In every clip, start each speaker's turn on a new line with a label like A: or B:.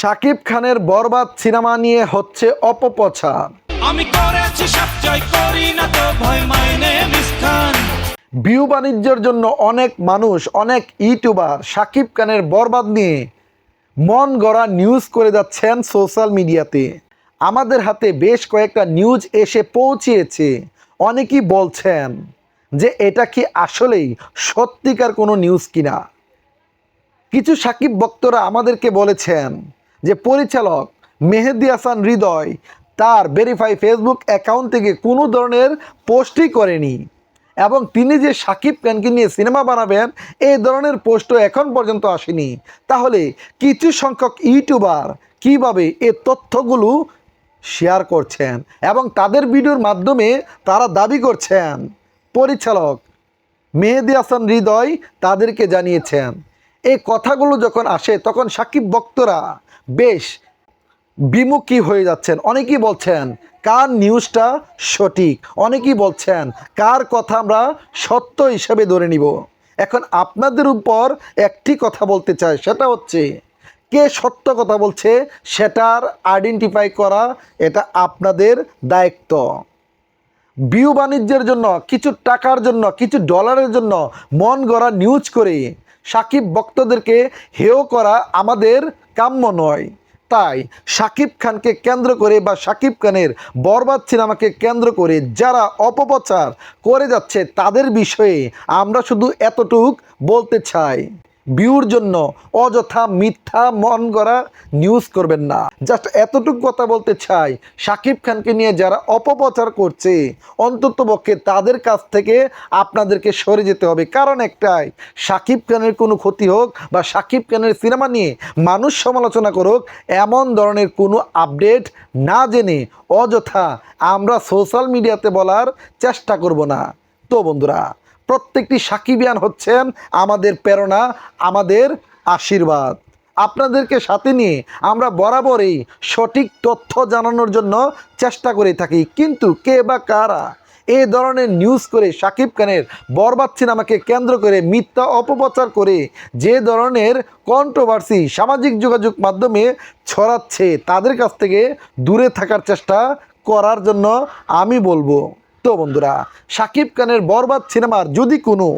A: শাকিব খানের বরবাদ সিনেমা নিয়ে হচ্ছে অপপ্রচার।
B: আমি করেছি করি না তো ভয় মাইনে মিস্টান
A: বিউ বাণিজ্যের জন্য অনেক মানুষ অনেক ইউটিউবার শাকিব খানের বরবাদ নিয়ে মন গড়া নিউজ করে যাচ্ছেন সোশ্যাল মিডিয়াতে আমাদের হাতে বেশ কয়েকটা নিউজ এসে পৌঁছিয়েছে। অনেকেই বলছেন যে এটা কি আসলেই সত্যিকার কোনো নিউজ কিনা। কিছু সাকিব ভক্তরা আমাদেরকে বলেছেন যে পরিচালক মেহেদি হাসান হৃদয় তার ভেরিফাই ফেসবুক অ্যাকাউন্ট থেকে কোনো ধরনের পোস্টই করেনি। এবং তিনি যে সাকিব খানকে নিয়ে সিনেমা বানাবেন, এই ধরনের পোস্টও এখন পর্যন্ত আসেনি। তাহলে কিছু সংখ্যক ইউটিউবার কীভাবে এ তথ্যগুলো শেয়ার করছেন এবং তাদের ভিডিওর মাধ্যমে তারা দাবি করছেন? পরিচালক মেহেদি হাসান হৃদয় তাদেরকে জানিয়েছেন। এই কথাগুলো যখন আসে, তখন সাকিব ভক্তরা বেশ বিমুখী হয়ে যাচ্ছেন। অনেকেই বলছেন, কার নিউজটা সঠিক? অনেকেই বলছেন, কার কথা আমরা সত্য হিসেবে ধরে নিব? এখন আপনাদের উপর একটি কথা বলতে চাই, সেটা হচ্ছে, কে সত্য কথা বলছে সেটার আইডেন্টিফাই করা, এটা আপনাদের দায়িত্ব। বিউ বাণিজ্যের জন্য, কিছু টাকার জন্য, কিছু ডলারের জন্য মন গড়া নিউজ করে সাকিব ভক্তদেরকে হেয় করা আমাদের কাম্য নয়। তাই সাকিব খানকে কেন্দ্র করে বা সাকিব খানের বরবাদ সিনেমাকে কেন্দ্র করে যারা অপপ্রচার করে যাচ্ছে তাদের বিষয়ে আমরা শুধু এতটুক বলতে চাই। ভিউর জন্য অযথা মিথ্যা মন গড়া নিউজ করবেন না। জাস্ট এতটুকু কথা বলতে চাই, সাকিব খানকে নিয়ে যারা অপপ্রচার করছে, অন্ততপক্ষে তাদের কাছ থেকে আপনাদেরকে সরে যেতে হবে। কারণ একটাই, সাকিব খানের কোনো ক্ষতি হোক বা সাকিব খানের সিনেমা নিয়ে মানুষ সমালোচনা করুক, এমন ধরনের কোনো আপডেট না জেনে অযথা আমরা সোশ্যাল মিডিয়াতে বলার চেষ্টা করব না। তো বন্ধুরা প্রত্যেকটি সাকিবিয়ান হচ্ছেন আমাদের প্রেরণা, আমাদের আশীর্বাদ। আপনাদেরকে সাথে নিয়ে আমরা বরাবরই সঠিক তথ্য জানানোর জন্য চেষ্টা করে থাকি। কিন্তু কে বা কারা এই ধরনের নিউজ করে সাকিব খানের বরবাদ সিনেমাকে কেন্দ্র করে মিথ্যা অপপ্রচার করে যে ধরনের কন্ট্রোভার্সি সামাজিক যোগাযোগ মাধ্যমে ছড়াচ্ছে, তাদের কাছ থেকে দূরে থাকার চেষ্টা করার জন্য আমি বলব। তো বন্ধুরা, সাকিব খানের বরবাদ সিনেমার যদি কোনো,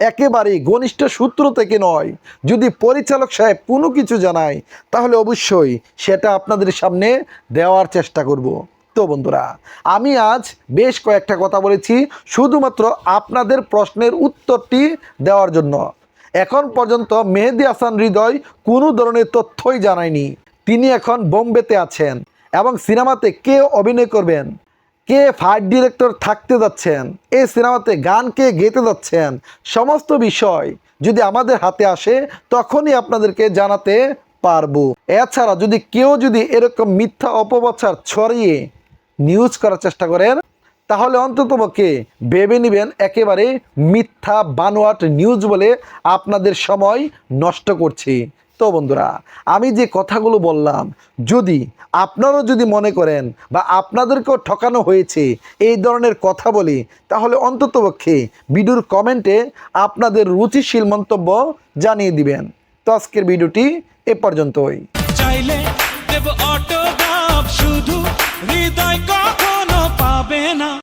A: একেবারেই ঘনিষ্ঠ সূত্র থেকে নয়, যদি পরিচালক সাহেব কোনো কিছু জানায়, তাহলে অবশ্যই সেটা আপনাদের সামনে দেওয়ার চেষ্টা করব। তো বন্ধুরা, আমি আজ বেশ কয়েকটা কথা বলেছি, শুধুমাত্র আপনাদের প্রশ্নের উত্তরটি দেওয়ার জন্য। এখন পর্যন্ত মেহেদি হাসান হৃদয় কোনো ধরনের তথ্যই জানায়নি। তিনি এখন বোম্বেতে আছেন এবং সিনেমাতে কে অভিনয় করবেন? কে ফাইট ডিরেক্টর থাকতে যাচ্ছেন? এই সিনেমাতে গান কে গেতে যাচ্ছেন? সমস্ত বিষয় যদি আমাদের হাতে আসে, তখনই আপনাদেরকে জানাতে পারব। এছাড়া যদি কেউ যদি এরকম মিথ্যা অপপ্রচার ছড়িয়ে নিউজ করার চেষ্টা করেন, তাহলে অন্ততপক্ষে ভেবে নেবেন, একেবারে মিথ্যা বানোয়াট নিউজ বলে আপনাদের সময় নষ্ট করছি। তো বন্ধুরা, আমি যে কথাগুলো বললাম, যদি আপনারাও যদি মনে করেন বা আপনাদেরকেও ঠকানো হয়েছে এই ধরনের কথা বলি, তাহলে অন্ততপক্ষে ভিডিওর কমেন্টে আপনাদের রুচিশীল মন্তব্য জানিয়ে দিবেন। তো আজকের ভিডিওটি এ পর্যন্তই।
B: চাইলে অটোগ্রাফ শুধু হৃদয় কখনো পাবে না।